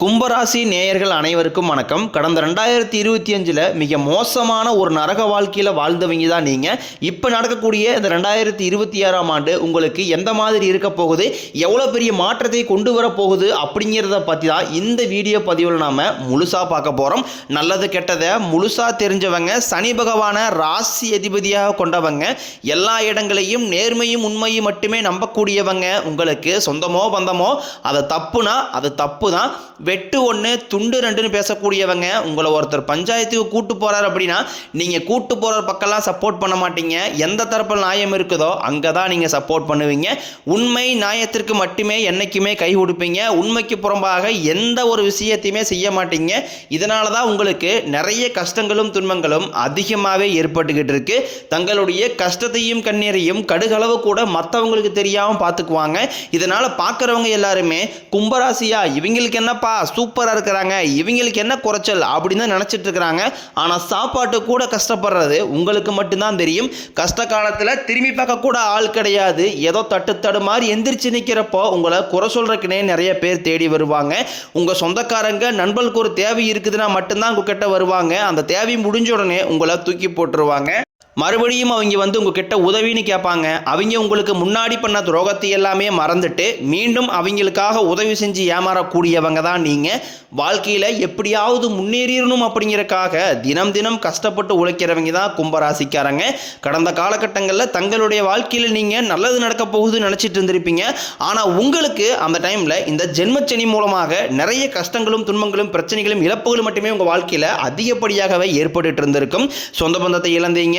கும்பராசி நேயர்கள் அனைவருக்கும் வணக்கம். கடந்த ரெண்டாயிரத்தி இருபத்தி அஞ்சில் மிக மோசமான ஒரு நரக வாழ்க்கையில் வாழ்ந்தவங்க தான் நீங்கள் இப்போ நடக்கக்கூடிய இந்த ரெண்டாயிரத்தி இருபத்தி ஆறாம் ஆண்டு உங்களுக்கு எந்த மாதிரி இருக்க போகுது? எவ்வளோ பெரிய மாற்றத்தை கொண்டு வர போகுது? அப்படிங்கிறத பற்றி தான் இந்த வீடியோ பதிவில் நாம் முழுசாக பார்க்க போகிறோம் நல்லது கெட்டதை முழுசாக தெரிஞ்சவங்க சனி பகவானை ராசி அதிபதியாக கொண்டவங்க எல்லா இடங்களையும் நேர்மையும் உண்மையும் மட்டுமே நம்பக்கூடியவங்க உங்களுக்கு சொந்தமோ பந்தமோ அதை தப்புனா அது தப்பு தான் வெட்டு ஒன்று துண்டு ரெண்டுன்னு பேசக்கூடியவங்க உங்களை ஒருத்தர் பஞ்சாயத்துக்கு கூட்டு போகிறார் அப்படின்னா நீங்கள் கூட்டு போகிற பக்கம்லாம் சப்போர்ட் பண்ண மாட்டீங்க. எந்த தரப்பில் நியாயம் இருக்குதோ அங்கே தான் நீங்கள் சப்போர்ட் பண்ணுவீங்க. உண்மை நியாயத்திற்கு மட்டுமே என்றைக்குமே கை கொடுப்பீங்க உண்மைக்கு புறம்பாக எந்த ஒரு விஷயத்தையுமே செய்ய மாட்டீங்க. இதனால தான் உங்களுக்கு நிறைய கஷ்டங்களும் துன்பங்களும் அதிகமாகவே ஏற்பட்டுக்கிட்டு இருக்கு. தங்களுடைய கஷ்டத்தையும் கண்ணீரையும் கடுகளவு கூட மற்றவங்களுக்கு தெரியாமல் பார்த்துக்குவாங்க. இதனால் பார்க்குறவங்க எல்லாருமே கும்பராசியா இவங்களுக்கு என்னப்பா சூப்பராக இருக்கிறாங்க. இவங்களுக்கு என்ன குறைச்சல் அப்படின்னு தான் நினச்சிட்டு இருக்கிறாங்க. ஆனால் சாப்பாட்டு கூட கஷ்டப்படுறது உங்களுக்கு மட்டும்தான் தெரியும். கஷ்ட காலத்தில் திரும்பி பார்க்க கூட ஆள் கிடையாது. ஏதோ தட்டு தடு மாதிரி எந்திரிச்சு நிற்கிறப்போ உங்களை குறை சொல்கிறக்குனே நிறைய பேர் தேடி வருவாங்க. உங்கள் சொந்தக்காரங்க நண்பர்களுக்கு ஒரு தேவை இருக்குதுன்னா மட்டும்தான் உங்ககிட்ட வருவாங்க. அந்த தேவை முடிஞ்ச உடனே உங்களை தூக்கி போட்டுருவாங்க. மறுபடியும் அவங்க வந்து உங்ககிட்ட உதவின்னு கேட்பாங்க. அவங்க உங்களுக்கு முன்னாடி பண்ண துரோகத்தை எல்லாமே மறந்துட்டு மீண்டும் அவங்களுக்காக உதவி செஞ்சு ஏமாறக்கூடியவங்க தான் நீங்கள் வாழ்க்கையில் எப்படியாவது முன்னேறிடணும் அப்படிங்கிறக்காக தினம் தினம் கஷ்டப்பட்டு உழைக்கிறவங்க தான் கும்பராசிக்காரங்க. கடந்த காலகட்டங்களில் தங்களுடைய வாழ்க்கையில் நீங்கள் நல்லது நடக்க போகுதுன்னு நினச்சிட்டு இருந்திருப்பீங்க. ஆனால் உங்களுக்கு அந்த டைமில் இந்த ஜென்மச்சனி மூலமாக நிறைய கஷ்டங்களும் துன்பங்களும் பிரச்சனைகளும் இழப்புகளும் மட்டுமே உங்கள் வாழ்க்கையில் அதிகப்படியாகவே ஏற்பட்டுட்டு இருந்திருக்கும். சொந்த பந்தத்தை இழந்தீங்க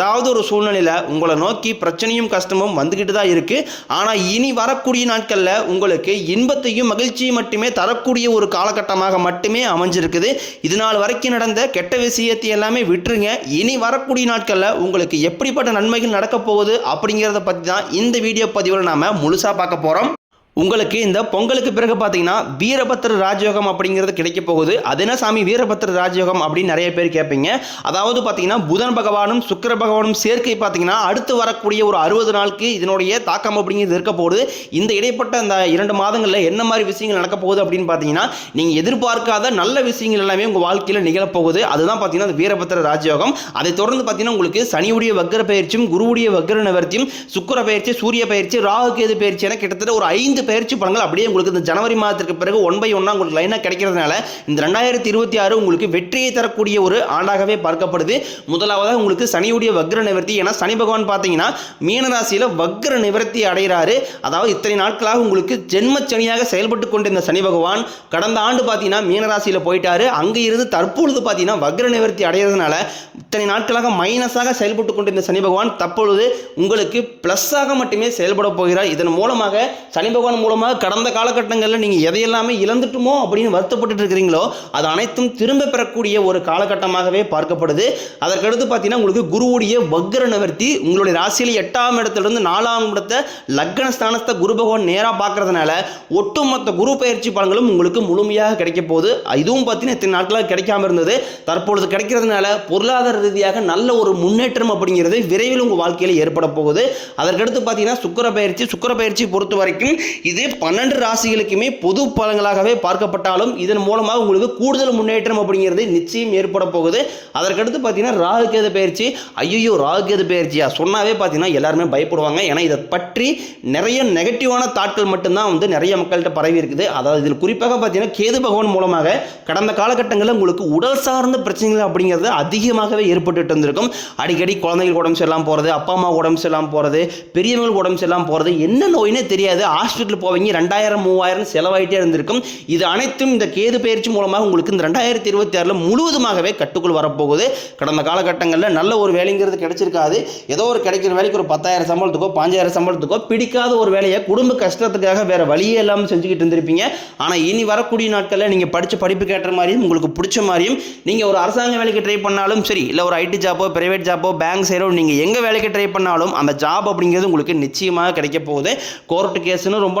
ஏதாவது ஒரு சூழ்நிலையில் உங்களை நோக்கி பிரச்சனையும் கஷ்டமும் வந்துக்கிட்டு தான் இருக்குது ஆனால் இனி வரக்கூடிய நாட்களில் உங்களுக்கு இன்பத்தையும் மகிழ்ச்சியும் மட்டுமே தரக்கூடிய ஒரு காலகட்டமாக மட்டுமே அமைஞ்சிருக்குது. இது நாள் வரைக்கும் நடந்த கெட்ட விஷயத்தை எல்லாமே விட்டுருங்க. இனி வரக்கூடிய நாட்களில் உங்களுக்கு எப்படிப்பட்ட நன்மைகள் நடக்க போகுது அப்படிங்கிறத பற்றி தான் இந்த வீடியோ பதிவில் நாம் முழுசாக பார்க்க போகிறோம் உங்களுக்கு இந்த பொங்கலுக்கு பிறகு பார்த்தீங்கன்னா வீரபத்திர ராஜயோகம் அப்படிங்கிறது கிடைக்க போகுது. அது என்ன சாமி? வீரபத்திர ராஜயோகம் அப்படின்னு நிறைய பேர் கேட்பீங்க. அதாவது பார்த்தீங்கன்னா புதன் பகவானும் சுக்கர பகவானும் சேர்க்கை பார்த்தீங்கன்னா அடுத்து வரக்கூடிய ஒரு அறுபது நாளுக்கு இதனுடைய தாக்கம் அப்படிங்கிறது இருக்க போகுது. இந்த இடைப்பட்ட அந்த இரண்டு மாதங்களில் என்ன மாதிரி விஷயங்கள் நடக்க போகுது அப்படின்னு பார்த்தீங்கன்னா நீங்கள் எதிர்பார்க்காத நல்ல விஷயங்கள் எல்லாமே உங்கள் வாழ்க்கையில் நிகழப்போகுது அதுதான் பார்த்தீங்கன்னா அந்த வீரபத்திர ராஜயோகம். அதை தொடர்ந்து பார்த்தீங்கன்னா உங்களுக்கு சனியுடைய வக்கர பயிற்சியும் குருவுடைய வக்கர நிவர்த்தியும் சுக்கிர பயிற்சி சூரிய பயிற்சி ராகு கேது பயிற்சி என கிட்டத்தட்ட ஒரு ஐந்து பயிற்சி பலன்கள் அப்படியே உங்களுக்கு இந்த ஜனவரி மாதத்திற்கு பிறகு ஒன் பை ஒன்னாக உங்களுக்கு லைனாக கிடைக்கிறதுனால இந்த ரெண்டாயிரத்தி இருபத்தி ஆறு உங்களுக்கு வெற்றியை தரக்கூடிய ஒரு ஆண்டாகவே பார்க்கப்படுது. முதலாவதாக உங்களுக்கு சனியுடைய வக்ர நிவர்த்தி. ஏன்னா சனி பகவான் பார்த்தீங்கன்னா மீனராசியில் வக்ர நிவர்த்தி அடைகிறாரு. அதாவது இத்தனை நாட்களாக உங்களுக்கு ஜென்ம சனியாக செயல்பட்டு கொண்டிருந்த சனி பகவான் கடந்த ஆண்டு பார்த்தீங்கன்னா மீனராசியில் போயிட்டாரு. அங்கே இருந்து தற்பொழுது பார்த்தீங்கன்னா வக்ர நிவர்த்தி அடைகிறதுனால இத்தனை நாட்களாக மைனஸாக செயல்பட்டு கொண்டிருந்த சனி பகவான் தற்பொழுது உங்களுக்கு ப்ளஸ்ஸாக மட்டுமே செயல்பட போகிறார். இதன் மூலமாக சனி பகவான் மூலமாக கடந்த காலகட்டங்களில் நீங்கள் எதையெல்லாமே இழந்துட்டுமோ அப்படின்னு வருத்தப்பட்டு இருக்கிறீங்களோ அது அனைத்தும் திரும்ப பெறக்கூடிய ஒரு காலகட்டமாகவே பார்க்கப்படுது. அதற்கடுத்து பார்த்தீங்கன்னா உங்களுக்கு குருவுடைய வக்ர நிவர்த்தி உங்களுடைய ராசியில் எட்டாம் இடத்துலேருந்து நாலாம் இடத்த லக்ன ஸ்தானத்தை குரு பகவான் நேராக பார்க்கறதுனால ஒட்டுமொத்த குரு பயிற்சி பலன்களும் உங்களுக்கு முழுமையாக கிடைக்க போகுது. இதுவும் பார்த்தீங்கன்னா இத்தனை நாட்களாக கிடைக்காம இருந்தது. தற்பொழுது கிடைக்கிறதுனால பொருளாதார ரீதியாக நல்ல ஒரு முன்னேற்றம் அப்படிங்கிறது விரைவில் உங்கள் வாழ்க்கையில் ஏற்பட போகுது. அதற்கடுத்து பார்த்தீங்கன்னா சுக்கர பயிற்சி சுக்கர பயிற்சி பொறுத்த வரைக்கும் இது பன்னெண்டு ராசிகளுக்குமே பொது பலங்களாகவே பார்க்கப்பட்டாலும் இதன் மூலமாக உங்களுக்கு கூடுதல் முன்னேற்றம் அப்படிங்கிறது நிச்சயம் ஏற்பட போகுது. அதற்கடுத்து பார்த்தீங்கன்னா ராகுகேது பயிற்சி. ஐயோ ராகுகேது பயிற்சியா? சொன்னாவே பார்த்தீங்கன்னா எல்லாருமே பயப்படுவாங்க. ஏன்னா இதை பற்றி நிறைய நெகட்டிவான தாட்கள் மட்டும்தான் வந்து நிறைய மக்கள்கிட்ட பரவி இருக்குது. அதாவது இதில் குறிப்பாக பார்த்தீங்கன்னா கேது பகவான் மூலமாக கடந்த காலகட்டங்களில் உங்களுக்கு உடல் சார்ந்த பிரச்சனைகள் அப்படிங்கிறது அதிகமாகவே ஏற்பட்டுட்டு இருந்திருக்கும். அடிக்கடி குழந்தைகள் உடம்பு சரியில்லாமல் போகிறது அப்பா அம்மா உடம்பு சரியில்லாமல் போகிறது பெரியவங்களுக்கு உடம்பு சரியில்லாமல் போகிறது என்ன நோயினே தெரியாது. ஹாஸ்பிட்டல் போவீங்க ரெண்டாயிரம் மூவாயிரம் செலவாயிட்டே இருந்திருக்கும். இது அனைத்தும் இந்த கேது பயிற்சி மூலமாக உங்களுக்கு இந்த ரெண்டாயிரத்தி இருபத்தி ஆறில் முழுவதுமாகவே கட்டுக்குள் வரப்போகுது. கடந்த காலகட்டங்களில் நல்ல ஒரு வேலைங்கிறது கிடைச்சிருக்காது. ஏதோ ஒரு கிடைக்கிற வேலைக்கு ஒரு பத்தாயிரம் சம்பளத்துக்கோ பாஞ்சாயிரம் சம்பளத்துக்கோ பிடிக்காத ஒரு வேலையை குடும்ப கஷ்டத்துக்காக வேறு வழியே இல்லாமல் செஞ்சுக்கிட்டு இருந்திருப்பீங்க. ஆனால் இனி வரக்கூடிய நாட்களில் நீங்கள் படித்த படிப்பு கேட்ட மாதிரியும் உங்களுக்கு பிடிச்ச மாதிரியும் நீங்கள் ஒரு அரசாங்க வேலைக்கு ட்ரை பண்ணாலும் சரி இல்லை ஒரு ஐடி ஜாப்போ பிரைவேட் ஜாப்போ பேங்க் சைடோ நீங்கள் எங்கே வேலைக்கு ட்ரை பண்ணாலும் அந்த ஜாப் அப்படிங்கிறது உங்களுக்கு நிச்சயமாக கிடைக்க போகுது. கோர்ட்டு கேஸ்னு ரொம்ப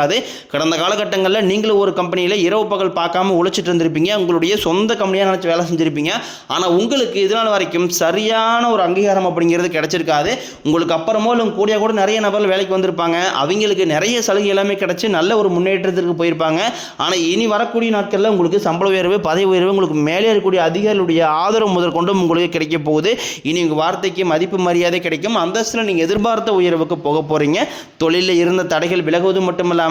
கடந்த காலகட்டங்களில் நீங்களும் ஒரு கம்பெனியில் இரவு பகல் பார்க்காம உழைச்சிட்டு இருந்திருப்பீங்க. உங்களுடைய சொந்த கம்பெனியாக நினச்சி வேலை செஞ்சுருப்பீங்க. ஆனால் உங்களுக்கு இதனால் வரைக்கும் சரியான ஒரு அங்கீகாரம் அப்படிங்கிறது கிடச்சிருக்காது. உங்களுக்கு அப்புறமோ இல்லை கூடிய கூட நிறைய நபர்கள் வேலைக்கு வந்திருப்பாங்க. அவங்களுக்கு நிறைய சலுகை எல்லாமே கிடைச்சி நல்ல ஒரு முன்னேற்றத்திற்கு போயிருப்பாங்க. ஆனால் இனி வரக்கூடிய நாட்களில் உங்களுக்கு சம்பள உயர்வு பதவி உயர்வு உங்களுக்கு மேலே இருக்கக்கூடிய அதிகாரிகளுடைய ஆதரவு முதற்கொண்டும் உங்களுக்கு கிடைக்க போகுது. இனி உங்கள் வார்த்தைக்கு மதிப்பு மரியாதை கிடைக்கும். அந்தஸ்தில் நீங்கள் எதிர்பார்த்த உயர்வுக்கு போக போகிறீங்க தொழிலில் இருந்த தடைகள் விலகுவது மட்டுமல்லாமல்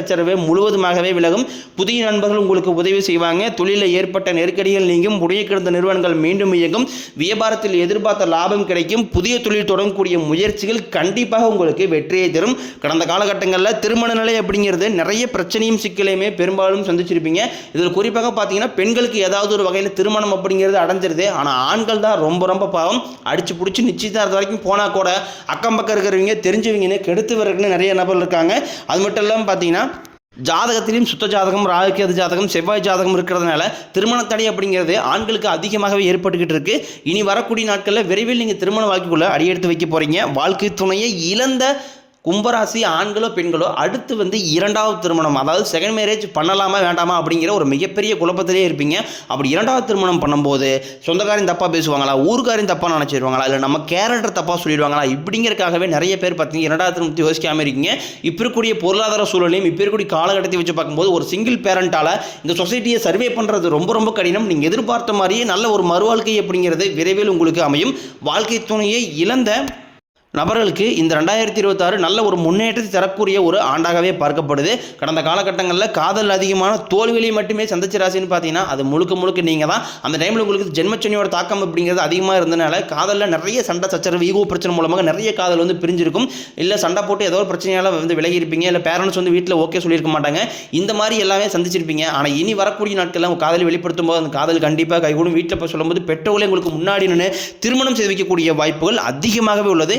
சச்சரவு முழுவதுமாகவே விலகும். புதிய நண்பர்கள் உங்களுக்கு உதவி செய்வாங்க. தொழிலில் ஏற்பட்ட நெருக்கடிகள் நீங்கும். முடிய கிடந்த நிறுவனங்கள் மீண்டும் இயங்கும். வியாபாரத்தில் எதிர்பார்த்த லாபம் கிடைக்கும். புதிய தொழில் தொடங்கக்கூடிய முயற்சிகள் கண்டிப்பாக உங்களுக்கு வெற்றியை தரும். கடந்த காலகட்டங்களில் திருமண நிலை அப்படிங்கிறது நிறைய பிரச்சனையும் சிக்கலையுமே பெரும்பாலும் சந்திச்சிருப்பீங்க. இதில் குறிப்பாக பார்த்தீங்கன்னா பெண்களுக்கு ஏதாவது ஒரு வகையில் திருமணம் அப்படிங்கிறது அடைஞ்சிருது. ஆனால் ஆண்கள் தான் ரொம்ப ரொம்ப பாவம். அடிச்சு பிடிச்சி நிச்சயதார்த்த வரைக்கும் போனால் கூட அக்கம் பக்கம் இருக்கிறவங்க தெரிஞ்சவங்கன்னு கெடுத்து வரக்குன்னு நிறைய நபர்கள் இருக்காங்க. அது மட்டும் இல்லாமல் பார்த்தீங்கன்னா ஜாதகத்திலையும் சுத்த ஜாதகம் ராகுக்கேது ஜாதகம் செவ்வாய் ஜாதகம் இருக்கிறதுனால திருமண தடை அப்படிங்கிறது ஆண்களுக்கு அதிகமாகவே ஏற்பட்டுக்கிட்டு இருக்கு. இனி வரக்கூடிய நாட்களில் விரைவில் நீங்கள் திருமண வாழ்க்கைக்குள்ளே அடியெடுத்து வைக்க போகிறீங்க வாழ்க்கை துணையை இழந்த கும்பராசி ஆண்களோ பெண்களோ அடுத்து வந்து இரண்டாவது திருமணம் அதாவது செகண்ட் மேரேஜ் பண்ணலாமா வேண்டாமா அப்படிங்கிற ஒரு மிகப்பெரிய குழப்பத்திலே இருப்பீங்க. அப்படி இரண்டாவது திருமணம் பண்ணும்போது சொந்தக்காரையும் தப்பாக பேசுவாங்களா? ஊருக்காரையும் தப்பாக நினச்சிடுவாங்களா இல்லை நம்ம கேரக்டர் தப்பாக சொல்லிடுவாங்களா? இப்படிங்கிறக்காகவே நிறைய பேர் பார்த்தீங்க இரண்டாவது திருமணத்தை யோசிக்காமல் இருக்கீங்க. இப்போ இருக்கக்கூடிய பொருளாதார சூழலையும் இப்போ இருக்கக்கூடிய காலகட்டத்தை வச்சு பார்க்கும்போது ஒரு சிங்கிள் பேரண்டால் இந்த சொசைட்டியை சர்வே பண்ணுறது ரொம்ப ரொம்ப கடினம். நீங்கள் எதிர்பார்த்த மாதிரியே நல்ல ஒரு மறுவாழ்க்கை அப்படிங்கிறது விரைவில் உங்களுக்கு அமையும். வாழ்க்கை துணையை இழந்த நபர்களுக்கு இந்த ரெண்டாயிரத்தி இருபத்தாறு நல்ல ஒரு முன்னேற்றத்தை தரக்கூடிய ஒரு ஆண்டாகவே பார்க்கப்படுது. கடந்த காலகட்டங்களில் காதல் அதிகமான தோல்வியை மட்டுமே சந்திச்ச ராசின்னு பார்த்தீங்கன்னா அது முழுக்க முழுக்க நீங்கள் தான் அந்த டைமில் உங்களுக்கு ஜென்மச்சனியோட தாக்கம் அப்படிங்கிறது அதிகமாக இருந்தனால காதலில் நிறைய சண்டை சச்சரவு ஈகோ பிரச்சனை மூலமாக நிறைய காதல் வந்து பிரிஞ்சிருக்கும். இல்லை சண்டை போட்டு ஏதோ ஒரு பிரச்சனையால் வந்து விலகி இருப்பீங்க இல்லை பேரண்ட்ஸ் வந்து வீட்டில் ஓகே சொல்லியிருக்க மாட்டாங்க. இந்த மாதிரி எல்லாமே சந்திச்சிருப்பீங்க. ஆனால் இனி வரக்கூடிய நாட்களில் உங்கள் காதலை வெளிப்படுத்தும் போது அந்த காதல் கண்டிப்பாக கைகூடும். வீட்டில் போய் சொல்லும்போது பெற்றோர்களே உங்களுக்கு முன்னாடி நின்று திருமணம் செய்து வைக்கக்கூடிய வாய்ப்புகள் அதிகமாகவே உள்ளது.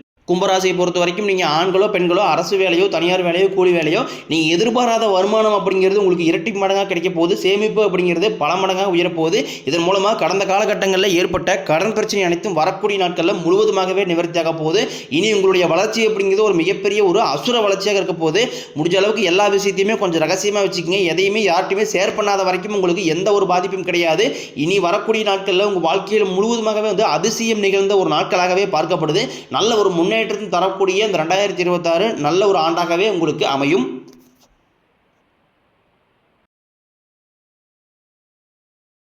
கும்பராசியை பொறுத்த வரைக்கும் நீங்கள் ஆண்களோ பெண்களோ அரசு வேலையோ தனியார் வேலையோ கூலி வேலையோ நீங்கள் எதிர்பாராத வருமானம் அப்படிங்கிறது உங்களுக்கு இரட்டி மடங்காக கிடைக்க போகுது. சேமிப்பு அப்படிங்கிறது பல மடங்காக உயரப்போகுது இதன் மூலமாக கடந்த காலகட்டங்களில் ஏற்பட்ட கடன் பிரச்சனை அனைத்தும் வரக்கூடிய நாட்களில் முழுவதுமாகவே நிவர்த்தியாக போகுது. இனி உங்களுடைய வளர்ச்சி அப்படிங்கிறது ஒரு மிகப்பெரிய ஒரு அசுர வளர்ச்சியாக இருக்க போகுது. முடிஞ்ச அளவுக்கு எல்லா விஷயத்தையுமே கொஞ்சம் ரகசியமாக வச்சுக்கோங்க. எதையுமே யார்ட்டையுமே ஷேர் பண்ணாத வரைக்கும் உங்களுக்கு எந்த ஒரு பாதிப்பும் கிடையாது. இனி வரக்கூடிய நாட்களில் உங்கள் வாழ்க்கையில் முழுவதுமாகவே வந்து அதிசயம் நிகழ்ந்த ஒரு நாட்களாகவே பார்க்கப்படுது. நல்ல ஒரு முன்னேற்றத்தை தரக்கூடிய இந்த ரெண்டாயிரத்தி இருபத்தாறு நல்ல ஒரு ஆண்டாகவே உங்களுக்கு அமையும்.